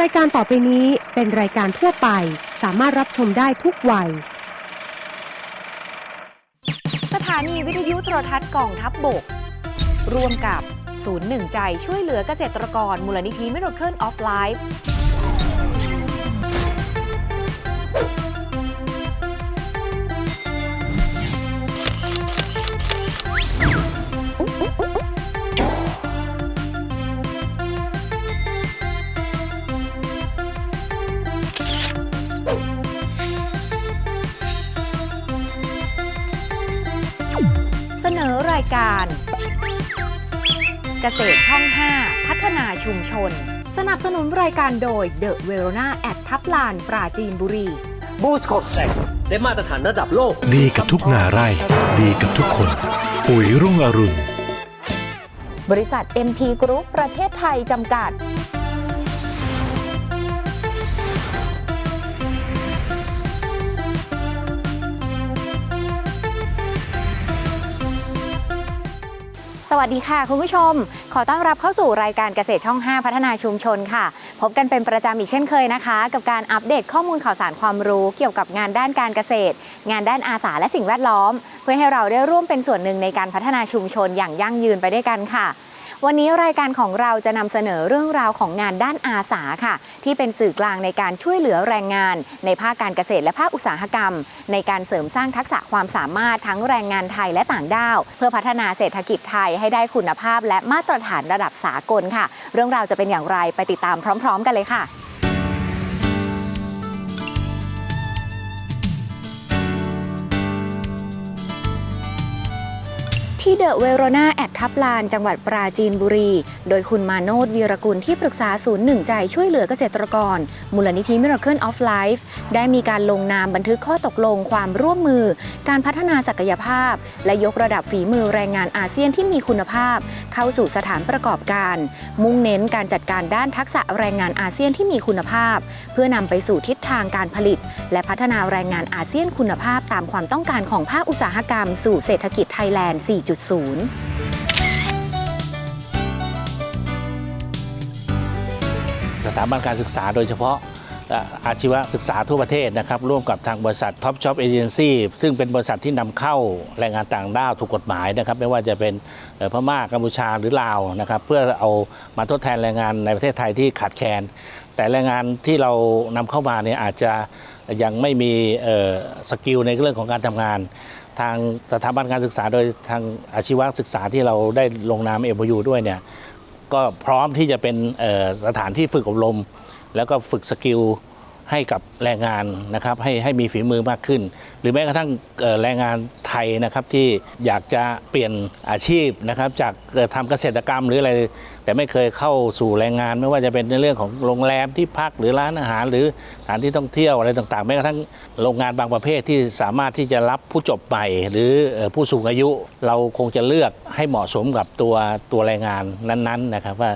รายการต่อไปนี้เป็นรายการทั่วไป สามารถรับชมได้ทุกวัย สถานีวิทยุโทรทัศน์กองทัพบบก ร่วมกับศูนย์หนึ่งใจช่วยเหลือเกษตรกรมูลนิธิ Miracle of Life การ เกษตรช่อง 5 พัฒนาชุมชน สนับสนุนรายการโดย The Verona แอดทับลาน ปราจีนบุรี บูสโคตแตกได้มาตรฐานระดับโลก ดีกับทุกนาไร่ ดีกับทุกคน ปุ๋ยรุ่งอรุณ บริษัท MP Group ประเทศไทยจำกัด สวัสดีค่ะคุณผู้ชม ขอต้อนรับเข้าสู่รายการเกษตรช่อง 5 พัฒนาชุมชนค่ะ พบกันเป็นประจำอีกเช่นเคยนะคะ กับการอัปเดตข้อมูลข่าวสารความรู้เกี่ยวกับงานด้านการเกษตร งานด้านอาสาและสิ่งแวดล้อม เพื่อให้เราได้ร่วมเป็นส่วนหนึ่งในการพัฒนาชุมชนอย่างยั่งยืนไปด้วยกันค่ะ วันนี้รายการของเราจะนำเสนอเรื่องราวของงานด้านอาสาค่ะ ที่เป็นสื่อกลางในการช่วยเหลือแรงงาน ในภาคการเกษตรและภาคอุตสาหกรรม ในการเสริมสร้างทักษะความสามารถทั้งแรงงานไทยและต่างด้าว เพื่อพัฒนาเศรษฐกิจไทยให้ได้คุณภาพ และมาตรฐานระดับสากลค่ะ เรื่องราวจะเป็นอย่างไรไปติดตามพร้อม ๆ กันเลยค่ะ ที่เดอะเวโรนาแอดทับลาน จังหวัดปราจีนบุรี โดยคุณมาโนดวีรกุลที่ปรึกษาศูนย์หนึ่งใจช่วยเหลือเกษตรกร มูลนิธิ Miracle of Life ได้มีการลงนามบันทึกข้อตกลงความร่วมมือ การพัฒนาศักยภาพ และยกระดับฝีมือแรงงานอาเซียนที่มีคุณภาพ เข้าสู่สถานประกอบการ มุ่งเน้นการจัดการด้านทักษะแรงงานอาเซียนที่มีคุณภาพ เพื่อนำไปสู่ทิศทางการผลิต และพัฒนาแรงงานอาเซียนคุณภาพตามความต้องการของภาคอุตสาหกรรม สู่เศรษฐกิจไทยแลนด์ 4.0 ถาบันการศึกษาโดยเฉพาะอาชีวศึกษาทั่วประเทศนะครับ ร่วมกับทางบริษัท Top Shop Agency ซึ่งเป็นบริษัทที่นำเข้าแรงงานต่างด้าวถูกกฎหมายนะครับ ไม่ว่าจะเป็นพม่ากัมพูชาหรือลาวนะครับ เพื่อเอามาทดแทนแรงงานในประเทศไทยที่ขาดแคลนแต่แรงงานที่เรานำเข้ามาเนี่ยอาจจะยังไม่มีสกิลในเรื่องของการทำงาน ทางสถาบันการศึกษาโดยทางอาชีวศึกษาที่เราได้ลงนาม MOU ด้วยเนี่ย ก็พร้อมที่จะเป็นสถานที่ฝึกอบรม แล้วก็ฝึกสกิลให้กับแรงงานนะครับให้ให้มีฝีมือมากขึ้น หรือแม้กระทั่งแรงงานไทยนะครับที่อยากจะเปลี่ยนอาชีพนะครับจากทำเกษตรกรรมหรืออะไร แต่ไม่เคยเข้าสู่แรงงานไม่ว่าจะเป็นในเรื่องของโรงแรมที่พักหรือร้านอาหาร หรือสถานที่ท่องเที่ยวอะไรต่างๆแม้กระทั่งโรงงานบางประเภทที่สามารถที่จะรับผู้จบใหม่ หรือผู้สูงอายุ เราคงจะเลือกให้เหมาะสมกับตัวตัวแรงงานนั้นๆนะครับว่า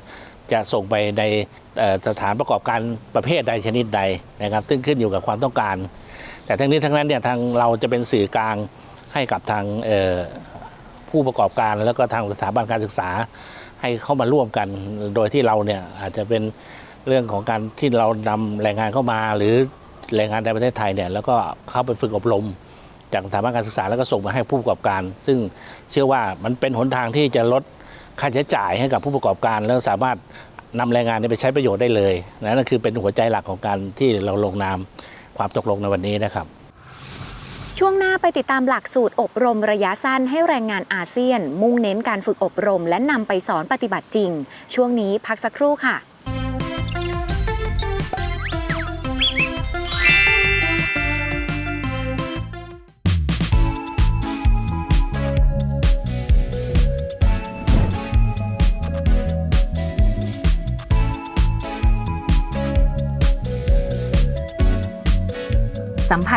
จะส่งไปในสถานประกอบการประเภทใดชนิดใดนะครับซึ่งขึ้นอยู่กับความต้องการ แต่ทั้งนี้ทั้งนั้นเนี่ยทางเราจะเป็นสื่อกลางให้กับทางผู้ประกอบการแล้วก็ทางสถาบันการศึกษา ให้เข้ามาร่วมกัน โดยที่เราเนี่ยอาจจะเป็นเรื่องของการที่เรานำแรงงานเข้ามา หรือแรงงานในประเทศไทยเนี่ยแล้วก็เข้าไปฝึกอบรม จากสถาบันการศึกษาแล้วก็ส่งมาให้ผู้ประกอบการ ซึ่งเชื่อว่ามันเป็นหนทางที่จะลดค่าใช้จ่ายให้กับผู้ประกอบการ แล้วสามารถนำแรงงานนี้ไปใช้ประโยชน์ได้เลยนั่นคือเป็นหัวใจหลักของการที่เราลงนามความตกลงในวันนี้นะครับ ช่วงหน้าไปติดตามหลักสูตรอบรมระยะสั้นให้แรงงานอาเซียน มุ่งเน้นการฝึกอบรมและนำไปสอนปฏิบัติจริง ช่วงนี้พักสักครู่ค่ะ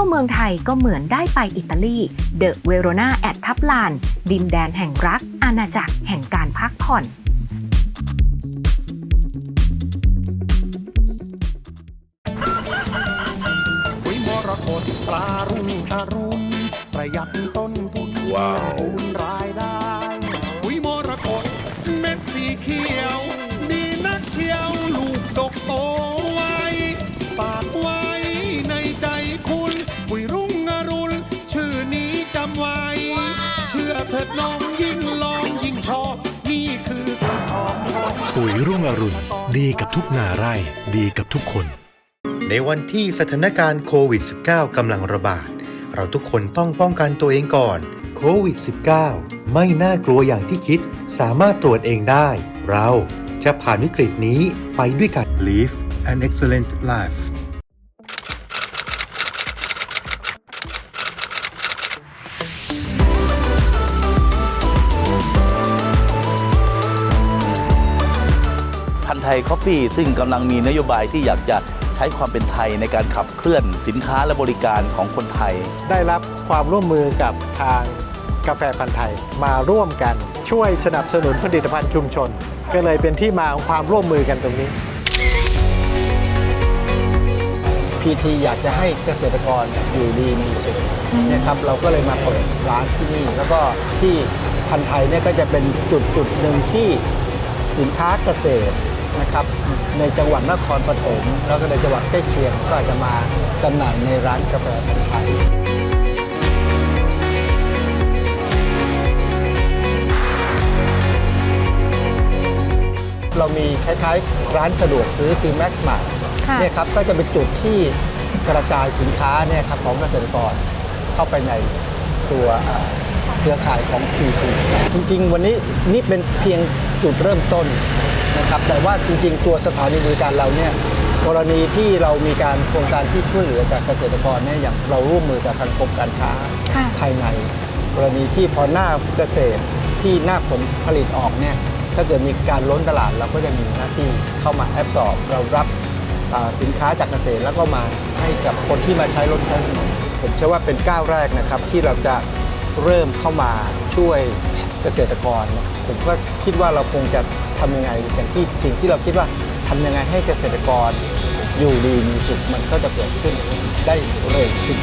ยวเมืองไทยก็เหมือนได้ไปอิตาลีเดอะเวโรนาแอดทับลาน ดินแดนแห่งรัก อาณาจักรแห่งการพักผ่อนปุ๋ยมรกตปลารุ่งอรุณประหยัดต้นทุนว้าว รุ่งอรุณ ดีกับทุกนาไร่ ดีกับทุกคน ในวันที่สถานการณ์โควิด -19 กำลังระบาด เราทุกคนต้องป้องกันตัวเองก่อนโควิด -19 ไม่น่ากลัวอย่างที่คิด สามารถตรวจเองได้ เราจะผ่านวิกฤตนี้ไปด้วยกัน Live an excellent life ยคอฟฟี่ซึ่งกำลังมีนโยบายที่อยากจะใช้ความเป็นไทยในการขับเคลื่อนสินค้าและบริการของคนไทย ได้รับความร่วมมือกับทางกาแฟพันธ์ไทยมาร่วมกันช่วยสนับสนุนผลิตภัณฑ์ชุมชน ก็เลยเป็นที่มาของความร่วมมือกันตรงนี้ พีทีอยากจะให้เกษตรกรอยู่ดีมีสุขเนี่ยครับเราก็เลยมาเปิดร้านที่นี่ แล้วก็ที่พันธ์ไทยเนี่ยก็จะเป็นจุดจุดหนึ่งที่สินค้าเกษตร นะครับ ในจังหวัดนครปฐมแล้วก็ในจังหวัดใกล้เคียงก็อาจจะมาจำหน่ายในร้านกาแฟพันธ์ไทยเรามีคล้ายๆ ร้านสะดวกซื้อคือ Max Mart ค่ะเนี่ยครับก็จะเป็นจุดที่กระจายสินค้าเนี่ยครับของเกษตรกรเข้าไปในตัวเอ่อเครือข่ายของ Q2 จริง ๆ วันนี้นี่เป็นเพียงจุดเริ่มต้น นะครับแต่ว่าจริงๆ ตัวสถานีบริการเราเนี่ยกรณีที่เรามีการโครงการที่ช่วยเหลือกับเกษตรกรเนี่ยอย่างเราร่วมมือกับทางกรมการค้าค่ะภายใน กรณีที่พอหน้าเกษตรที่หน้าผลผลิตออกเนี่ยถ้าเกิดมีการล้นตลาดเราก็จะมีหน้าที่เข้ามาแอบสอบเรารับอ่าสินค้าจากเกษตรแล้วก็มาให้กับคนที่มาใช้รถใช้ถนนผมเชื่อว่าเป็นก้าวแรกนะครับที่เราจะเริ่มเข้ามาช่วย เกษตรกร ผมก็คิดว่าเราคงจะทำยังไงอย่างที่สิ่งที่เราคิดว่าทำยังไงให้เกษตรกรอยู่ดีมีสุขมันก็จะเกิดขึ้นได้เร็วขึ้น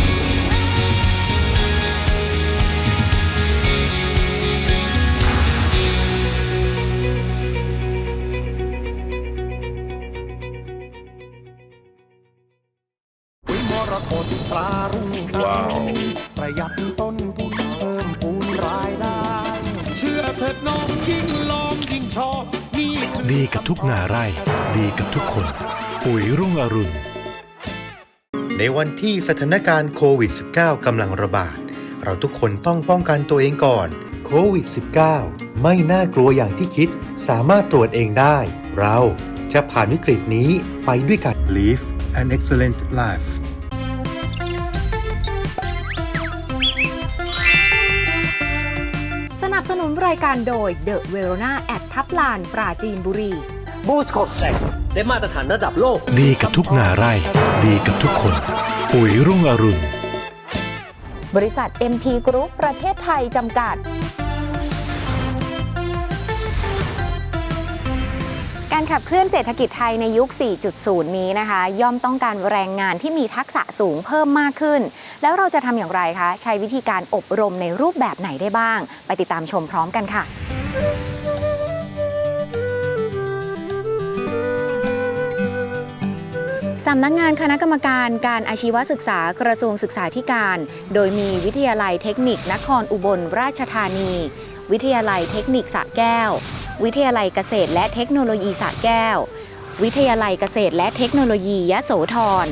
กับทุกนาไร่ ดีกับทุกคน ปุ๋ยรุ่งอรุณ ในวันที่สถานการณ์โควิด -19 กำลังระบาด เราทุกคนต้องป้องกันตัวเองก่อนโควิด -19 ไม่น่ากลัวอย่างที่คิด สามารถตรวจเองได้ เราจะผ่านวิกฤตนี้ไปด้วยกัน Live an excellent life สนับสนุนรายการโดย The Verona แอดทับลานปราจีนบุรี บูสโคแตกได้มาตรฐานระดับโลก ดีกับทุกนาไร่ ดีกับทุกคน ปุ๋ยรุ่งอรุณ บริษัท MP Group ประเทศไทยจำกัด การขับเคลื่อนเศรษฐกิจไทยในยุค 4.0 นี้นะคะ ย่อมต้องการแรงงานที่มีทักษะสูงเพิ่มมากขึ้น แล้วเราจะทำอย่างไรคะ ใช้วิธีการอบรมในรูปแบบไหนได้บ้าง ไปติดตามชมพร้อมกันค่ะสำนักงานคณะกรรมการการอาชีวศึกษากระทรวงศึกษาธิการ โดยมีวิทยาลัยเทคนิคนครอุบลราชธานี วิทยาลัยเทคนิคสระแก้ว วิทยาลัยเกษตรและเทคโนโลยีสระแก้ว วิทยาลัยเกษตรและเทคโนโลยียโสธร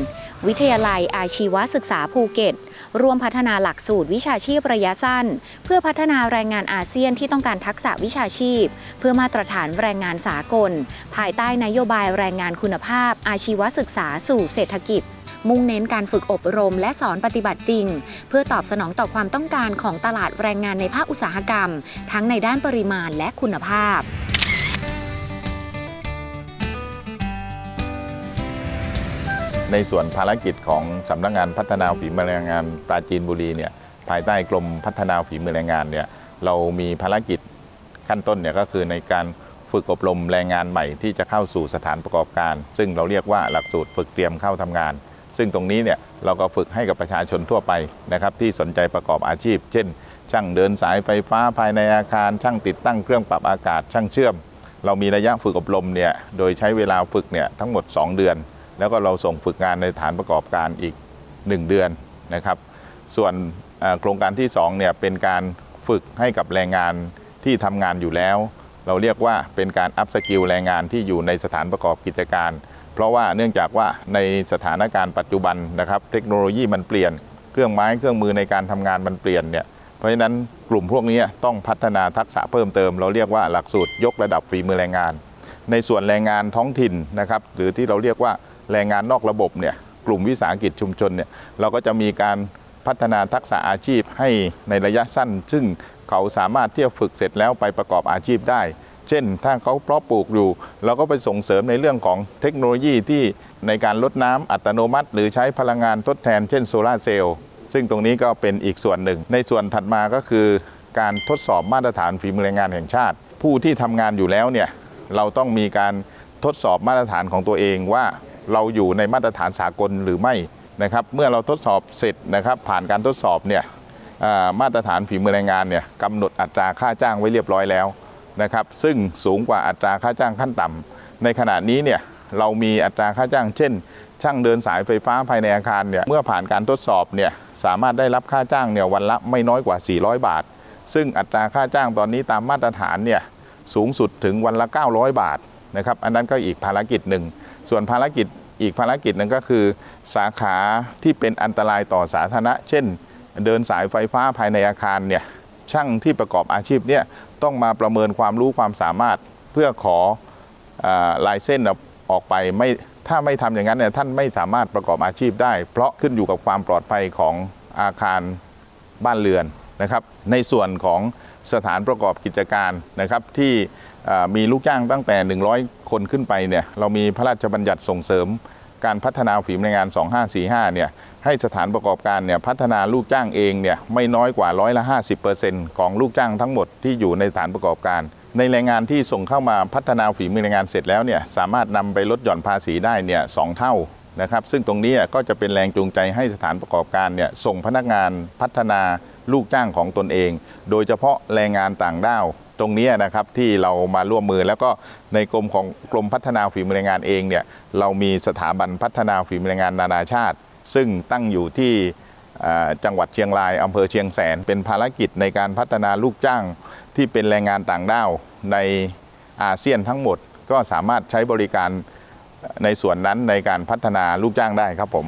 วิทยาลัยอาชีวศึกษาภูเก็ต ร่วมพัฒนาหลักสูตรวิชาชีพระยะสั้น เพื่อพัฒนาแรงงานอาเซียนที่ต้องการทักษะวิชาชีพ เพื่อมาตรฐานแรงงานสากล ภายใต้นโยบายแรงงานคุณภาพ อาชีวศึกษาสู่เศรษฐกิจ มุ่งเน้นการฝึกอบรมและสอนปฏิบัติจริง เพื่อตอบสนองต่อความต้องการของตลาดแรงงานในภาคอุตสาหกรรม ทั้งในด้านปริมาณและคุณภาพในส่วนภารกิจของสำนักงานพัฒนาฝีมือแรงงานปราจีนบุรีเนี่ยภายใต้กรมพัฒนาฝีมือแรงงานเนี่ยเรามีภารกิจขั้นต้นเนี่ยก็คือในการฝึกอบรมแรงงานใหม่ที่จะเข้าสู่สถานประกอบการ ซึ่งเราเรียกว่าหลักสูตรฝึกเตรียมเข้าทำงาน ซึ่งตรงนี้เนี่ยเราก็ฝึกให้กับประชาชนทั่วไปนะครับที่สนใจประกอบอาชีพ เช่น ช่างเดินสายไฟฟ้าภายในอาคาร ช่างติดตั้งเครื่องปรับอากาศช่างเชื่อม เรามีระยะฝึกอบรมเนี่ยโดยใช้เวลาฝึกเนี่ยทั้งหมด 2 เดือน แล้วก็เราส่งฝึกงานในฐานประกอบการอีก 1 เดือนนะครับส่วนโครงการที่2เนี่ยเป็นการฝึกให้กับแรงงานที่ทำงานอยู่แล้ว เราเรียกว่าเป็นการอัพสกิลแรงงานที่อยู่ในสถานประกอบกิจการ เพราะว่าเนื่องจากว่าในสถานการณ์ปัจจุบันนะครับ เทคโนโลยีมันเปลี่ยน เครื่องไม้เครื่องมือในการทำงานมันเปลี่ยนเนี่ยเพราะฉะนั้นกลุ่มพวกนี้ต้องพัฒนาทักษะเพิ่มเติม เราเรียกว่าหลักสูตรยกระดับฝีมือแรงงาน ในส่วนแรงงานท้องถิ่นนะครับหรือที่เราเรียกว่าแรงงานนอกระบบเนี่ยกลุ่มวิสาหกิจชุมชนเนี่ยเราก็จะมีการพัฒนาทักษะอาชีพให้ในระยะสั้น ซึ่งเขาสามารถที่จะฝึกเสร็จแล้วไปประกอบอาชีพได้ เช่น ถ้าเขาเพาะปลูกอยู่ เราก็ไปส่งเสริมในเรื่องของเทคโนโลยีที่ในการลดน้ำอัตโนมัติ หรือใช้พลังงานทดแทน เช่นโซลาร์เซลล์ซึ่งตรงนี้ก็เป็นอีกส่วนหนึ่ง ในส่วนถัดมาก็คือการทดสอบมาตรฐานฝีมือแรงงานแห่งชาติ ผู้ที่ทำงานอยู่แล้วเนี่ยเราต้องมีการทดสอบมาตรฐานของตัวเองว่าเราอยู่ในมาตรฐานสากลหรือไม่นะครับ เมื่อเราทดสอบเสร็จนะครับผ่านการทดสอบเนี่ยมาตรฐานฝีมือแรงงานเนี่ยกำหนดอัตราค่าจ้างไว้เรียบร้อยแล้ว นะครับซึ่งสูงกว่าอัตราค่าจ้างขั้นต่ำในขณะนี้เนี่ยเรามีอัตราค่าจ้างเช่น ช่างเดินสายไฟฟ้าภายในอาคารเนี่ยเมื่อผ่านการทดสอบเนี่ยสามารถได้รับค่าจ้างเนี่ยวันละไม่น้อยกว่า 400 บาท ซึ่งอัตราค่าจ้างตอนนี้ตามมาตรฐานเนี่ยสูงสุดถึงวันละ 900 บาทนะครับอันนั้นก็อีกภารกิจหนึ่ง ส่วนภารกิจอีกภารกิจหนึ่งก็คือ สาขาที่เป็นอันตรายต่อสาธารณะ เช่น เดินสายไฟฟ้าภายในอาคารเนี่ยช่างที่ประกอบอาชีพเนี่ย ต้องมาประเมินความรู้ความสามารถเพื่อขออลายเส้นออกไปไม่ถ้าไม่ทำอย่างนั้นเนี่ยท่านไม่สามารถประกอบอาชีพได้ เพราะขึ้นอยู่กับความปลอดภัยของอาคารบ้านเรือนนะครับ ในส่วนของสถานประกอบกิจการนะครับที่มีลูกจ้างตั้งแต่ 100 คนขึ้นไปเนี่ยเรามีพระราชบัญญัติส่งเสริมการพัฒนาฝีมือแรงงาน 2545 เนี่ย ให้สถานประกอบการเนี่ยพัฒนาลูกจ้างเองเนี่ยไม่น้อยกว่าร้อยละ 50%ของลูกจ้างทั้งหมดที่อยู่ในสถานประกอบการ ในแรงงานที่ส่งเข้ามาพัฒนาฝีมือแรงงานเสร็จแล้วเนี่ยสามารถนำไปลดหย่อนภาษีได้เนี่ยสองเท่านะครับซึ่งตรงนี้ก็จะเป็นแรงจูงใจให้สถานประกอบการเนี่ยส่งพนักงานพัฒนาลูกจ้างของตนเอง โดยเฉพาะแรงงานต่างด้าวตรงนี้นะครับที่เรามาร่วมมือแล้วก็ในกรมของกรมพัฒนาฝีมือแรงงานเองเนี่ยเรามีสถาบันพัฒนาฝีมือแรงงานนานาชาติ ซึ่งตั้งอยู่ที่จังหวัดเชียงรายอำเภอเชียงแสน เป็นภารกิจในการพัฒนาลูกจ้างที่เป็นแรงงานต่างด้าวในอาเซียนทั้งหมด ก็สามารถใช้บริการในส่วนนั้นในการพัฒนาลูกจ้างได้ครับผม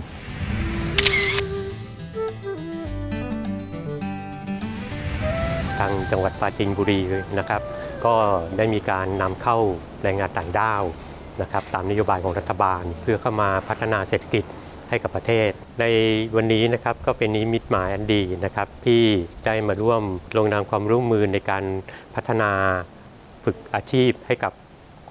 ทางจังหวัดปราจีนบุรีนะครับ ก็ได้มีการนำเข้าแรงงานต่างด้าวนะครับ ตามนโยบายของรัฐบาลเพื่อเข้ามาพัฒนาเศรษฐกิจ ให้กับประเทศ ในวันนี้นะครับก็เป็นนิมิตหมายอันดีนะครับที่ได้มาร่วมลงนามความร่วมมือในการพัฒนาฝึกอาชีพให้กับ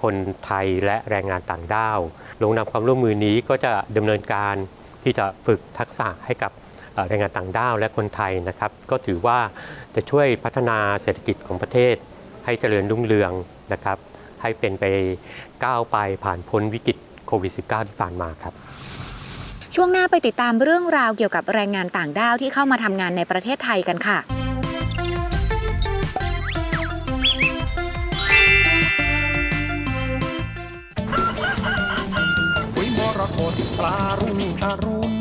คนไทยและแรงงานต่างด้าว ลงนามความร่วมมือนี้ก็จะดำเนินการที่จะฝึกทักษะให้กับแรงงานต่างด้าวและคนไทยนะครับ ก็ถือว่าจะช่วยพัฒนาเศรษฐกิจของประเทศ ให้เจริญรุ่งเรืองนะครับ ให้เป็นไปก้าวไปผ่านพ้นวิกฤตโควิด -19 ที่ผ่านมาครับ ช่วงหน้าไปติดตามเรื่องราวเกี่ยวกับแรงงานต่างด้าวที่เข้ามาทำงานในประเทศไทยกันค่ะปุ๋ยมรกตปลารุ่งอรุณ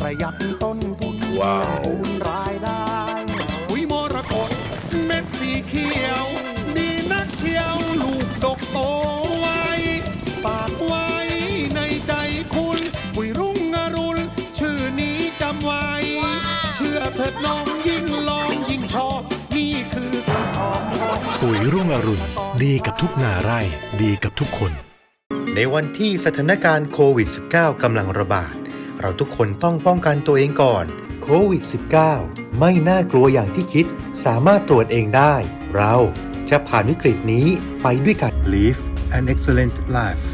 ประหยัดต้นทุนว้าวคูณรายได้ เชื่อเถิดน้องยิ่งลองยิ่งชอบ นี่คือคำตอบของปุ๋ยรุ่งอรุณ ดีกับทุกนาไร่ ดีกับทุกคน ในวันที่สถานการณ์โควิด -19 กำลังระบาด เราทุกคนต้องป้องกันตัวเองก่อนโควิด -19 ไม่น่ากลัวอย่างที่คิด สามารถตรวจเองได้ เราจะผ่านวิกฤตนี้ไปด้วยกัน Live an excellent life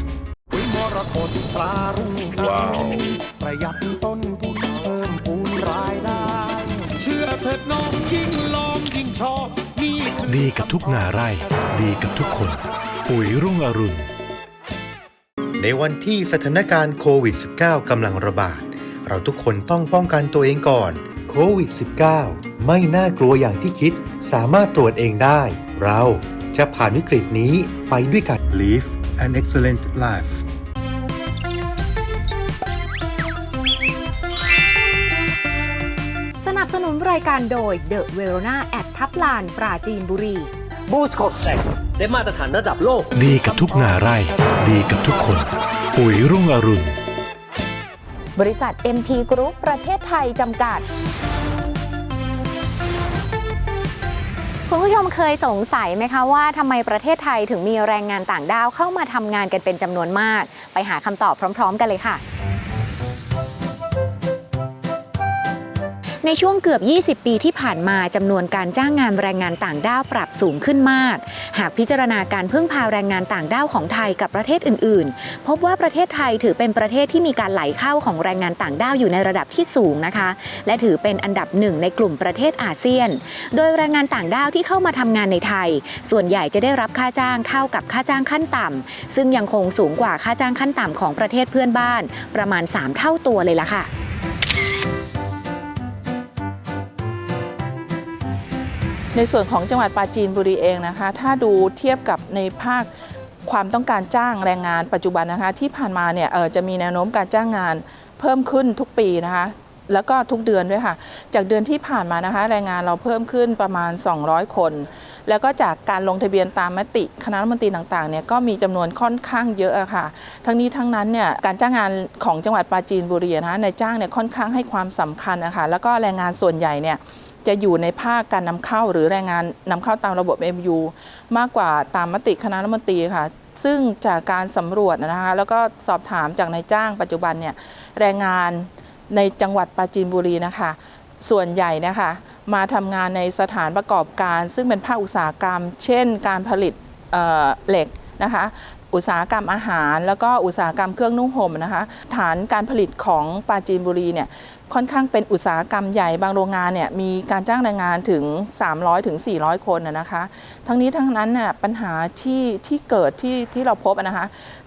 ปุ๋ยมรกตปลารุ่งว้าวประหยัดต้นทุน เชื่อเถิดน้องยิ่งลองยิ่งชอบนี่คือดีกับทุกนาไร่ ดีกับทุกคน ปุ๋ยรุ่งอรุณ ในวันที่สถานการณ์โควิด -19 กำลังระบาด เราทุกคนต้องป้องกันตัวเองก่อนโควิด -19 ไม่น่ากลัวอย่างที่คิด สามารถตรวจเองได้ เราจะผ่านวิกฤตนี้ไปด้วยกัน Live an excellent life บสนุนรายการโดย The Verona แอดทับลานปราจีนบุรี บูสโคตแต่งได้มาตรฐานระดับโลก ดีกับทุกนาไร่ ดีกับทุกคน ปุ๋ยรุ่งอรุณ บริษัท MP Group ประเทศไทยจำกัด คุณผู้ชมเคยสงสัยไหมคะว่าทำไมประเทศไทยถึงมีแรงงานต่างด้าวเข้ามาทำงานกันเป็นจำนวนมาก ไปหาคำตอบพร้อม ๆ กันเลยค่ะ ในช่วงเกือบ 20 ปีที่ผ่านมาจำนวนการจ้างงานแรงงานต่างด้าวปรับสูงขึ้นมาก หากพิจารณาการพึ่งพาแรงงานต่างด้าวของไทยกับประเทศอื่น ๆ พบว่าประเทศไทยถือเป็นประเทศที่มีการไหลเข้าของแรงงานต่างด้าวอยู่ในระดับที่สูงนะคะ และถือเป็นอันดับหนึ่งในกลุ่มประเทศอาเซียน โดยแรงงานต่างด้าวที่เข้ามาทำงานในไทย ส่วนใหญ่จะได้รับค่าจ้างเท่ากับค่าจ้างขั้นต่ำซึ่งยังคงสูงกว่าค่าจ้างขั้นต่ำของประเทศเพื่อนบ้าน ประมาณ 3 เท่าตัวเลยล่ะค่ะ ในส่วนของจังหวัดปราจีนบุรีเองนะคะ ถ้าดูเทียบกับในภาคความต้องการจ้างแรงงานปัจจุบันนะคะ ที่ผ่านมาเนี่ยจะมีแนวโน้มการจ้างงานเพิ่มขึ้นทุกปีนะคะแล้วก็ทุกเดือนด้วยค่ะ จากเดือนที่ผ่านมานะคะแรงงานเราเพิ่มขึ้นประมาณ 200 คน แล้วก็จากการลงทะเบียนตามมติคณะรัฐมนตรีต่างๆเนี่ยก็มีจำนวนค่อนข้างเยอะอะค่ะ ทั้งนี้ทั้งนั้นเนี่ยการจ้างงานของจังหวัดปราจีนบุรีนะคะในจ้างเนี่ยค่อนข้างให้ความสำคัญนะคะแล้วก็แรงงานส่วนใหญ่เนี่ย จะอยู่ในภาคการนำเข้าหรือแรงงานนำเข้าตามระบบ MU มากกว่าตามมติคณะรัฐมนตรีค่ะ ซึ่งจากการสำรวจนะคะแล้วก็สอบถามจากนายจ้างปัจจุบันเนี่ยแรงงานในจังหวัดปราจีนบุรีนะคะ ส่วนใหญ่นะคะมาทำงานในสถานประกอบการ ซึ่งเป็นภาคอุตสาหกรรม เช่น การผลิตเเหล็กนะคะอุตสาหกรรมอาหาร แล้วก็อุตสาหกรรมเครื่องนุ่งห่มนะคะ ฐานการผลิตของปราจีนบุรีเนี่ย ค่อนข้างเป็นอุตสาหกรรมใหญ่บางโรงงานเนี่ยมีการจ้างแรงงานถึง 300ถึง400 คนนะคะ ทั้งนี้ทั้งนั้นน่ะปัญหาที่ที่เกิดที่ที่เราพบนะคะ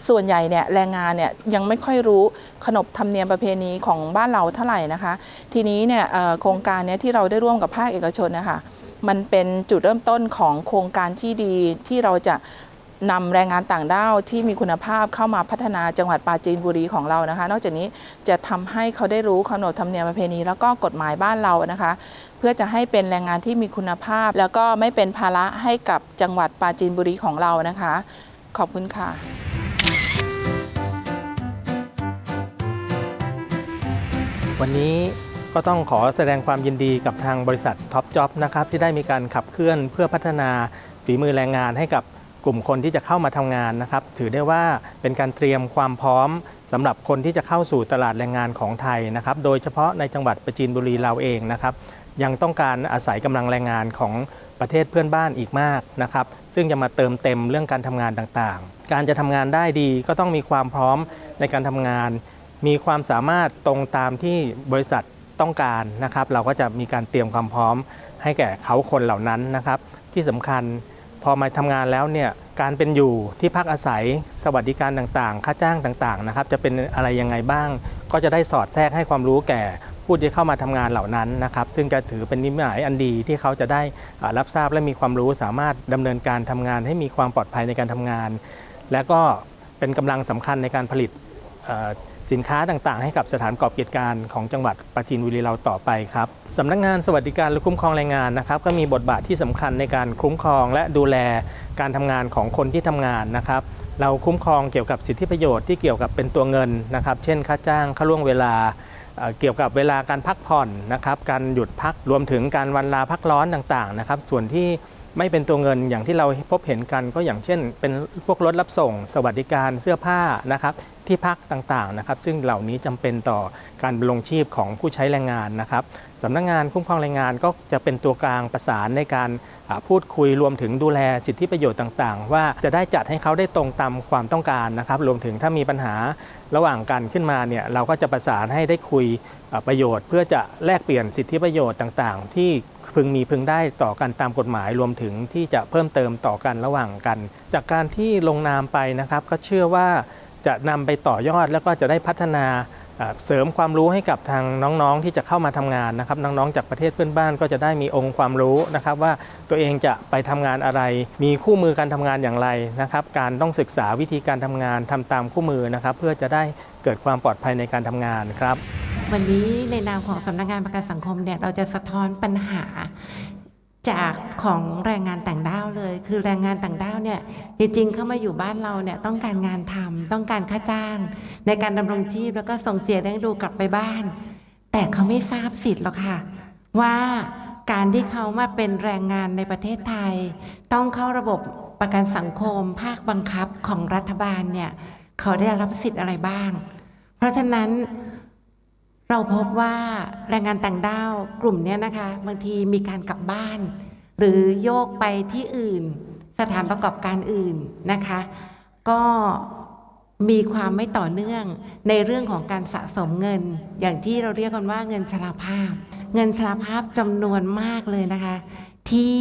ส่วนใหญ่เนี่ยแรงงานเนี่ยยังไม่ค่อยรู้ขนบธรรมเนียมประเพณีของบ้านเราเท่าไหร่นะคะ ทีนี้เนี่ยโครงการเนี้ยที่เราได้ร่วมกับภาคเอกชนนะคะมันเป็นจุดเริ่มต้นของโครงการที่ดีที่เราจะ นำแรงงานต่างด้าวที่มีคุณภาพเข้ามาพัฒนาจังหวัดปราจีนบุรีของเรานะคะ นอกจากนี้จะทำให้เขาได้รู้ขนบธรรมเนียมประเพณี แล้วก็กฎหมายบ้านเรานะคะ เพื่อจะให้เป็นแรงงานที่มีคุณภาพ แล้วก็ไม่เป็นภาระให้กับจังหวัดปราจีนบุรีของเรานะคะ ขอบคุณค่ะวันนี้ก็ต้องขอแสดงความยินดีกับทางบริษัทท็อปจ็อบนะครับที่ได้มีการขับเคลื่อนเพื่อพัฒนาฝีมือแรงงานให้กับ กลุ่มคนที่จะเข้ามาทำงานนะครับ ถือได้ว่าเป็นการเตรียมความพร้อมสำหรับคนที่จะเข้าสู่ตลาดแรงงานของไทยนะครับ โดยเฉพาะในจังหวัดประจีนบุรีเราเองนะครับ ยังต้องการอาศัยกำลังแรงงานของประเทศเพื่อนบ้านอีกมากนะครับ ซึ่งจะมาเติมเต็มเรื่องการทำงานต่างๆ การจะทำงานได้ดีก็ต้องมีความพร้อมในการทำงาน มีความสามารถตรงตามที่บริษัทต้องการนะครับ เราก็จะมีการเตรียมความพร้อมให้แก่เขาคนเหล่านั้นนะครับ ที่สำคัญ พอมาทำงานแล้วเนี่ยการเป็นอยู่ที่พักอาศัยสวัสดิการต่างๆ ค่าจ้างต่างๆนะครับจะเป็นอะไรยังไงบ้าง ก็จะได้สอดแทรกให้ความรู้แก่ผู้ที่เข้ามาทำงานเหล่านั้นนะครับ ซึ่งจะถือเป็นนิมิตหมายอันดีที่เขาจะได้รับทราบและมีความรู้สามารถดำเนินการทำงานให้มีความปลอดภัยในการทำงาน และก็เป็นกำลังสำคัญในการผลิต สินค้าต่างๆ ให้กับสถานประกอบกิจการของจังหวัดปราจีนบุรีเราต่อไปครับสำนักงานสวัสดิการและคุ้มครองแรงงานนะครับ ก็มีบทบาทที่สำคัญในการคุ้มครองและดูแลการทำงานของคนที่ทำงานนะครับเราคุ้มครองเกี่ยวกับสิทธิประโยชน์ที่เกี่ยวกับเป็นตัวเงินนะครับ เช่นค่าจ้างค่าล่วงเวลาเกี่ยวกับเวลาการพักผ่อนนะครับ การหยุดพักรวมถึงการวันลาพักร้อนต่างๆนะครับ ส่วนที่ไม่เป็นตัวเงินอย่างที่เราพบเห็นกันก็อย่างเช่น เป็นพวกรถรับส่ง สวัสดิการเสื้อผ้านะครับ ที่พักต่างๆนะครับ ซึ่งเหล่านี้จำเป็นต่อการดำรงชีพของผู้ใช้แรงงานนะครับสำนักงานคุ้มครองแรงงานก็จะเป็นตัวกลางประสานในการพูดคุยรวมถึงดูแลสิทธิประโยชน์ต่างๆ ว่าจะได้จัดให้เขาได้ตรงตามความต้องการนะครับ รวมถึงถ้ามีปัญหาระหว่างกันขึ้นมาเนี่ยเราก็จะประสานให้ได้คุยประโยชน์ เพื่อจะแลกเปลี่ยนสิทธิประโยชน์ต่างๆ ที่พึงมีพึงได้ต่อกันตามกฎหมายรวมถึงที่จะเพิ่มเติมต่อกันระหว่างกัน จากการที่ลงนามไปนะครับก็เชื่อว่า จะนำไปต่อยอดแล้วก็จะได้พัฒนาเสริมความรู้ให้กับทางน้องๆที่จะเข้ามาทำงานนะครับ น้องๆจากประเทศเพื่อนบ้านก็จะได้มีองค์ความรู้นะครับ ว่าตัวเองจะไปทำงานอะไร มีคู่มือการทำงานอย่างไรนะครับ การต้องศึกษาวิธีการทำงานทำตามคู่มือนะครับ เพื่อจะได้เกิดความปลอดภัยในการทำงานครับ วันนี้ในนามของสำนักงานประกันสังคมเนี่ยเราจะสะท้อนปัญหา จากของแรงงานต่างด้าวเลย คือแรงงานต่างด้าวเนี่ยจริงๆเข้ามาอยู่บ้านเราเนี่ยต้องการงานทำต้องการค่าจ้าง ในการดำรงชีพแล้วก็ส่งเสียเลี้ยงดูกลับไปบ้าน แต่เขาไม่ทราบสิทธิ์หรอกค่ะ ว่าการที่เขามาเป็นแรงงานในประเทศไทย ต้องเข้าระบบประกันสังคม ภาคบังคับของรัฐบาลเนี่ยเขาได้รับสิทธิ์อะไรบ้าง เพราะฉะนั้น เราพบว่าแรงงานต่างด้าวกลุ่มนี้นะคะ บางทีมีการกลับบ้าน หรือโยกไปที่อื่น สถานประกอบการอื่นนะคะ ก็มีความไม่ต่อเนื่องในเรื่องของการสะสมเงิน อย่างที่เราเรียกกันว่าเงินชราภาพ เงินชราภาพจำนวนมากเลยนะคะ ที่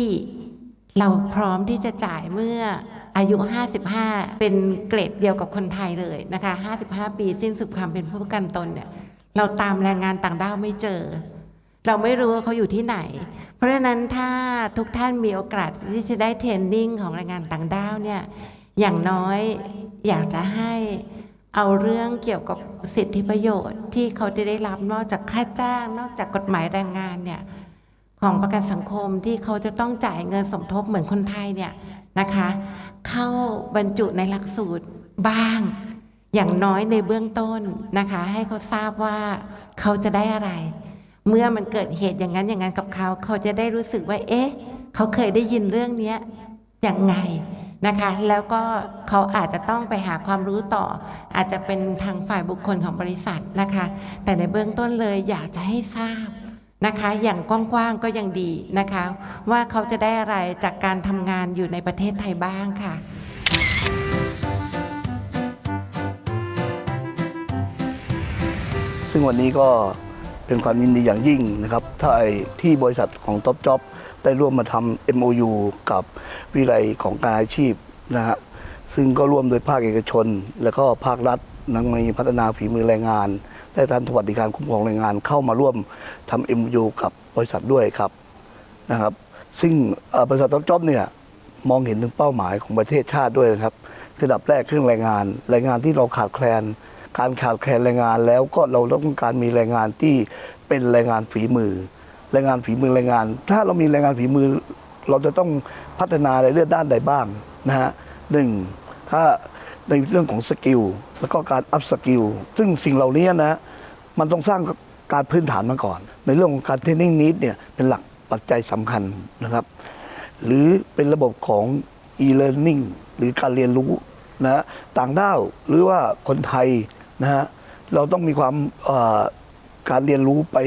เราพร้อมที่จะจ่ายเมื่ออายุ 55 เป็นเกรดเดียวกับคนไทยเลยนะคะ 55 ปีสิ้นสุดความเป็นผู้ประกันตนเนี่ย เราตามแรงงานต่างด้าวไม่เจอ เราไม่รู้ว่าเขาอยู่ที่ไหน เพราะฉะนั้นถ้าทุกท่านมีโอกาสที่จะได้เทรนนิ่งของแรงงานต่างด้าวเนี่ยอย่างน้อยอยากจะให้เอาเรื่องเกี่ยวกับสิทธิประโยชน์ที่เขาจะได้รับนอกจากค่าจ้าง นอกจากกฎหมายแรงงานเนี่ยของประกันสังคมที่เขาจะต้องจ่ายเงินสมทบเหมือนคนไทยเนี่ยนะคะ เข้าบรรจุในหลักสูตรบ้าง อย่างน้อยในเบื้องต้นนะคะ ให้เขาทราบว่าเขาจะได้อะไร เมื่อมันเกิดเหตุอย่างนั้นอย่างนั้นกับเขา เขาจะได้รู้สึกว่า เอ๊ะ เขาเคยได้ยินเรื่องนี้อย่างไงนะคะ แล้วก็เขาอาจจะต้องไปหาความรู้ต่อ อาจจะเป็นทางฝ่ายบุคคลของบริษัทนะคะ แต่ในเบื้องต้นเลยอยากจะให้ทราบนะคะ อย่างกว้างๆก็ยังดีนะคะ ว่าเขาจะได้อะไรจากการทำงานอยู่ในประเทศไทยบ้างค่ะ ซึ่งวันนี้ก็เป็นความยินดีอย่างยิ่งนะครับถ้าไอที่บริษัทของ Top Job ได้ร่วมมาทำ MOU กับวิไลของการอาชีพนะฮะซึ่งก็ร่วมโดยภาคเอกชน และก็ภาครัฐนังมีพัฒนาฝีมือแรงงาน และทานสวัสดิการคุ้มครองแรงงานเข้ามาร่วมทำ MOU กับบริษัทด้วยครับนะครับ ซึ่งบริษัท Top Job เนี่ยมองเห็นถึงเป้าหมายของประเทศชาติด้วยนะครับระดับแรกเครื่องแรงงานแรงงานที่เราขาดแคลน การขาดแคลนแรงงานแล้วก็เราต้องการมีแรงงานที่เป็นแรงงานฝีมือ แรงงานฝีมือแรงงาน ถ้าเรามีแรงงานฝีมือ เราจะต้องพัฒนาในเรื่องด้านใดบ้างนะฮะหนึ่งถ้าในเรื่องของสกิลแล้วก็การอัพสกิลซึ่งสิ่งเหล่านี้นะมันต้องสร้างการพื้นฐานมาก่อน ในเรื่องของการเทรนนิ่งนิดเนี่ยเป็นหลักปัจจัยสำคัญนะครับ หรือเป็นระบบของ e-learning หรือการเรียนรู้นะฮะต่างด้าวหรือว่าคนไทย นะฮะเราต้องมีความการเรียนรู้ไป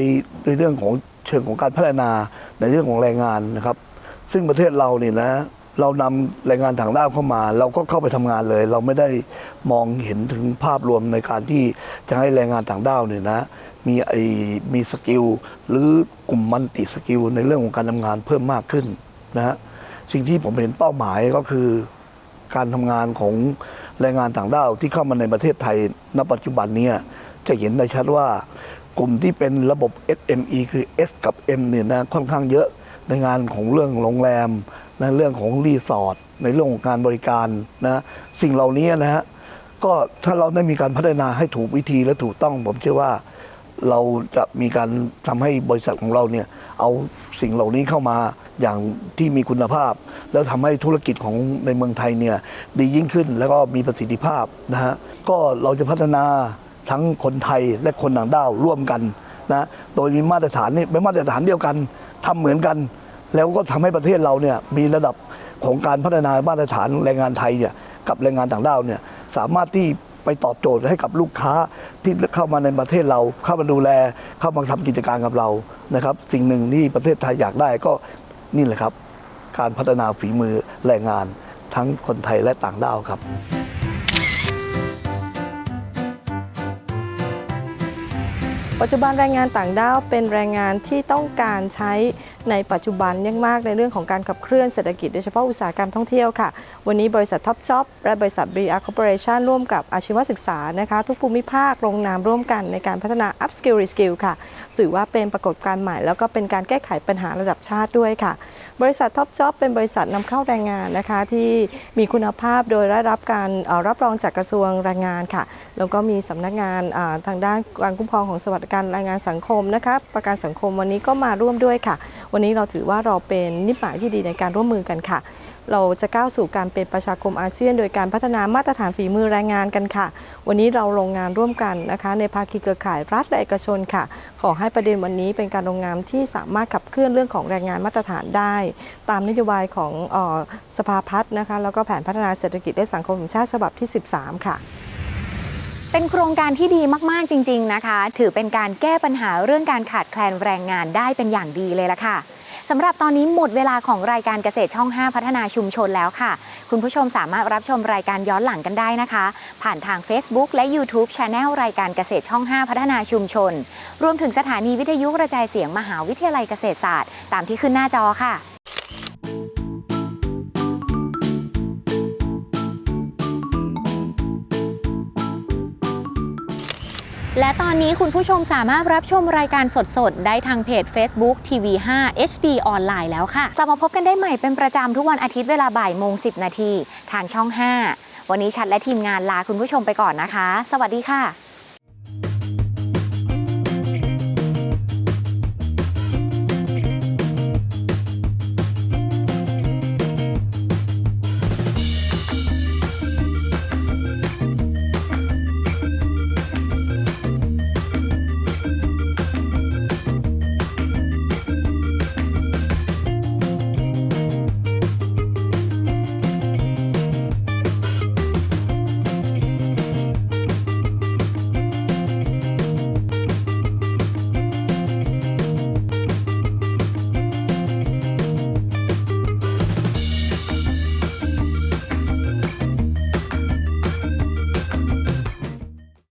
ในเรื่องของเชิงของการพัฒนาในเรื่องของแรงงานนะครับ ซึ่งประเทศเราเนี่ยนะเรานำแรงงานต่างด้าวเข้ามา เราก็เข้าไปทำงานเลย เราไม่ได้มองเห็นถึงภาพรวมในการที่จะให้แรงงานต่างด้าวเนี่ยนะมีไอมีสกิลหรือกลุ่มมันติสกิลในเรื่องของการทำงานเพิ่มมากขึ้นนะฮะสิ่งที่ผมเห็นเป้าหมายก็คือการทำงานของ แรงงานต่างด้าวที่เข้ามาในประเทศไทย ณ ปัจจุบันนี้จะเห็นได้ชัดว่ากลุ่มที่เป็นระบบ SME คือ S กับ M เนี่ยนะค่อนข้างเยอะในงานของเรื่องโรงแรมในเรื่องของรีสอร์ทในเรื่องของการบริการนะสิ่งเหล่านี้นะฮะก็ถ้าเราได้มีการพัฒนาให้ถูกวิธีและถูกต้อง ผมเชื่อว่าเราจะมีการทำให้บริษัทของเราเนี่ยเอาสิ่งเหล่านี้เข้ามา อย่างที่มีคุณภาพ แล้วทำให้ธุรกิจของในเมืองไทยเนี่ยดียิ่งขึ้นแล้วก็มีประสิทธิภาพนะฮะก็เราจะพัฒนาทั้งคนไทยและคนต่างด้าวร่วมกันนะโดยมีมาตรฐานนี่เป็นมาตรฐานเดียวกันทำเหมือนกัน แล้วก็ทำให้ประเทศเราเนี่ยมีระดับของการพัฒนามาตรฐานแรงงานไทยเนี่ยกับแรงงานต่างด้าวเนี่ยสามารถที่ไปตอบโจทย์ให้กับลูกค้าที่เข้ามาในประเทศเรา เข้ามาดูแลเข้ามาทำกิจการกับเรานะครับ สิ่งหนึ่งที่ประเทศไทยอยากได้ก็ นี่แหละครับ การพัฒนาฝีมือแรงงานทั้งคนไทยและต่างด้าวครับปัจจุบันแรงงานต่างด้าวเป็นแรงงานที่ต้องการใช้ ในปัจจุบันยังมากในเรื่องของการขับเคลื่อนเศรษฐกิจโดยเฉพาะอุตสาหกรรมท่องเที่ยวค่ะ วันนี้บริษัทท็อปจ็อบและบริษัท b รีอาร์คอร์ปอเรชันร่วมกับอาชีวศึกษานะคะทุกภูมิภาคลงนามร่วมกันในการพัฒนา Up Skill Reskill ค่ะถือว่าเป็นปรากฏการณ์ใหม่ แล้วก็เป็นการแก้ไขปัญหาระดับชาติด้วยค่ะ บริษัทท็อปจ็อบเป็นบริษัทนำเข้าแรงงานนะคะที่มีคุณภาพโดยได้รับการรับรองจากกระทรวงแรงงานค่ะ แล้วก็มีสำนักงานทางด้านการคุ้มครองของสวัสดิการแรงงานสังคมนะคะประกันสังคมวันนี้ก็มาร่วมด้วยค่ะวันนี้เราถือว่าเราเป็นนิมิตหมายที่ดีในการร่วมมือกันค่ะ เราจะก้าวสู่การเป็นประชาคมอาเซียน โดยการพัฒนามาตรฐานฝีมือแรงงานกันค่ะ วันนี้เราลงงานร่วมกันนะคะ ในภาคีเครือข่ายรัฐและเอกชนค่ะ ขอให้ประเด็นวันนี้เป็นการลงงานที่สามารถขับเคลื่อนเรื่องของแรงงานมาตรฐานได้ ตามนโยบายของออสภาพัฒน์นะคะ แล้วก็แผนพัฒนาเศรษฐกิจและสังคมแห่งชาติฉบับที่ 13 ค่ะ เป็นโครงการที่ดีมาก ๆ จริง ๆ นะคะ ถือเป็นการแก้ปัญหาเรื่องการขาดแคลนแรงงานได้เป็นอย่างดีเลยละค่ะสำหรับตอนนี้หมดเวลาของรายการเกษตรช่อง 5 พัฒนาชุมชนแล้วค่ะ คุณผู้ชมสามารถรับชมรายการย้อนหลังกันได้นะคะ ผ่านทาง Facebook และ YouTube c h anel รายการเกษตรช่อง 5 พัฒนาชุมชน รวมถึงสถานีวิทยุกระจายเสียงมหาวิทยาลัยเกษตรศาสตร์ ตามที่ขึ้นหน้าจอค่ะ และตอนนี้คุณผู้ชมสามารถรับชมรายการสดๆ ได้ทางเพจ Facebook TV 5 HD ออนไลน์แล้วค่ะ กลับมาพบกันได้ใหม่เป็นประจำทุกวันอาทิตย์เวลาบ่ายโมง 10 นาทีทางช่อง 5 วันนี้ชัดและทีมงานลาคุณผู้ชมไปก่อนนะคะ สวัสดีค่ะ